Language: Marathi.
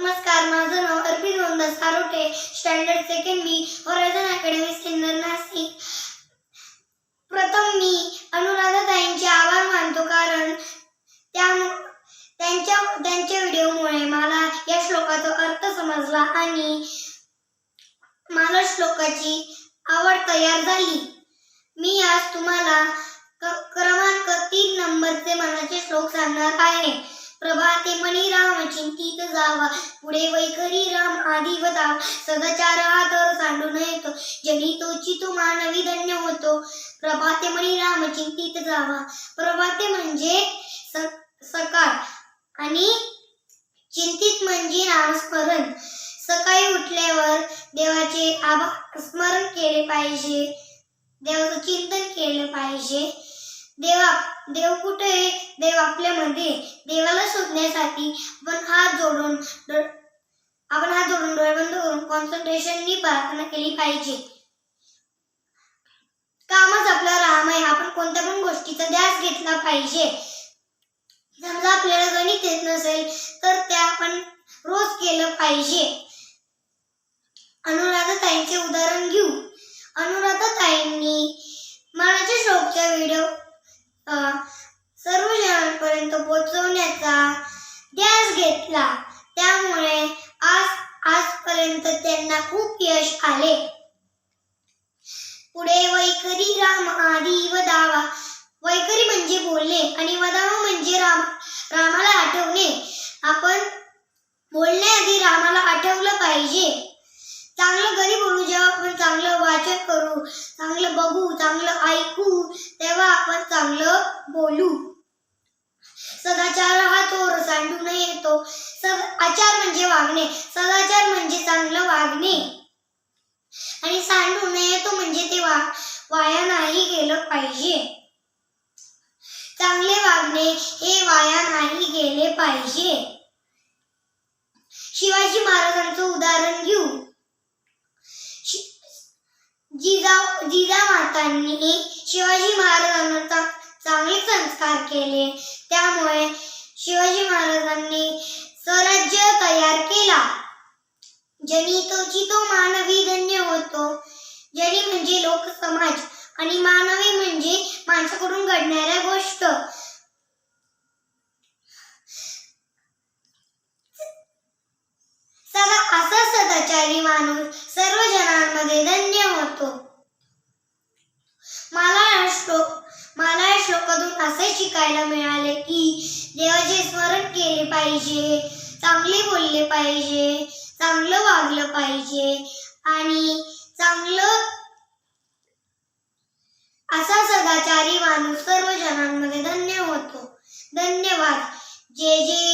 नमस्कार माझं नाव Arpit Gonda Sarote. Standard second B horizon academy Sinnar Nashik प्रथम मी अनुराधाताईंचे आभार मानतो कारण त्या त्यांच्या त्यांच्या व्हिडिओमुळे मला या श्लोकाचा अर्थ समजला आणि मला श्लोकाची आवड तयार झाली. मी आज तुम्हाला क्रमांक तीन नंबरचे मनाचे श्लोक सांगणार आहे. प्रभाते मणिराम जावा. पुढे वैखरी राम आदी वदा सदाचार हा तर सांडून येतो. जनी तोची तो मानवी धन्य होतो. प्रभाते मणी राम चिंतित जावा. प्रभाते म्हणजे स- सकाळ. आणि चिंतित म्हणजे नामस्मरण सकाळी उठल्यावर देवाचे आभा स्मरण केले पाहिजे. देवाचं चिंतन केलं पाहिजे. देवा देव कुठे आहे? देव आपल्यामध्ये देवाला शोधण्यासाठी आपण हात जोडून आपण हात जोडून डोळे बंद करून कॉन्सन्ट्रेशननी प्रार्थना केली पाहिजे. कामच आपला राम आहे. आपण कोणत्या पण गोष्टीचा ध्यास घेतला पाहिजे. समजा आपल्याला गणित येत नसेल तर ते आपण रोज केलं पाहिजे. अनुराधाताईंचे उदाहरण घेऊ. अनुराधा ताईंनी श्लोकच्या व्हिडिओ सर्व जणांपर्यंत पोहोचवण्याचा ध्यास घेतला त्यामुळे आज आजपर्यंत त्यांना खूप यश आले. पुढे वैखरी राम आदी वदावा. वैखरी म्हणजे बोलणे आणि वदावा म्हणजे राम रामाला आठवणे. आपण बोलण्याआधी रामाला आठवलं पाहिजे. चांगलं घरी बोलू जेव्हा आपण चांगलं वाचन करू चांगलं बघू चांगलं ऐकू तेव्हा आपण चांगलं बोलू. सदाचार हा तो रसांडू नये येतो. सद आचार म्हणजे वागणे. सदा म्हणजे चांगलं वागणे आणि सांडू नये येतो म्हणजे ते वा वाया नाही गेलं पाहिजे. चांगले वागणे हे वाया नाही गेले पाहिजे. शिवाजी महाराजांचं उदाहरण घेऊ. शि- जिजा जिजा मातांनी शिवाजी महाराजांना चा- चांगले संस्कार केले. त्यामुळे शिवाजी महाराजांनी स्वराज्य तयार केला. जनितोची तो मानवी धन्य जरी म्हणजे लोक समाज आणि मानवी म्हणजे माणसाकडून घडणाऱ्या गोष्ट. सदा असा सदाचारी माणूस सर्व जणांमध्ये धन्य होतो. मला या श्लोक मला या श्लोकातून असे शिकायला मिळाले की देवाचे स्मरण केले पाहिजे चांगले बोलले पाहिजे चांगलं वागलं पाहिजे आणि चांगलं असा सदाचारी माणूस सर्व जणांमध्ये धन्य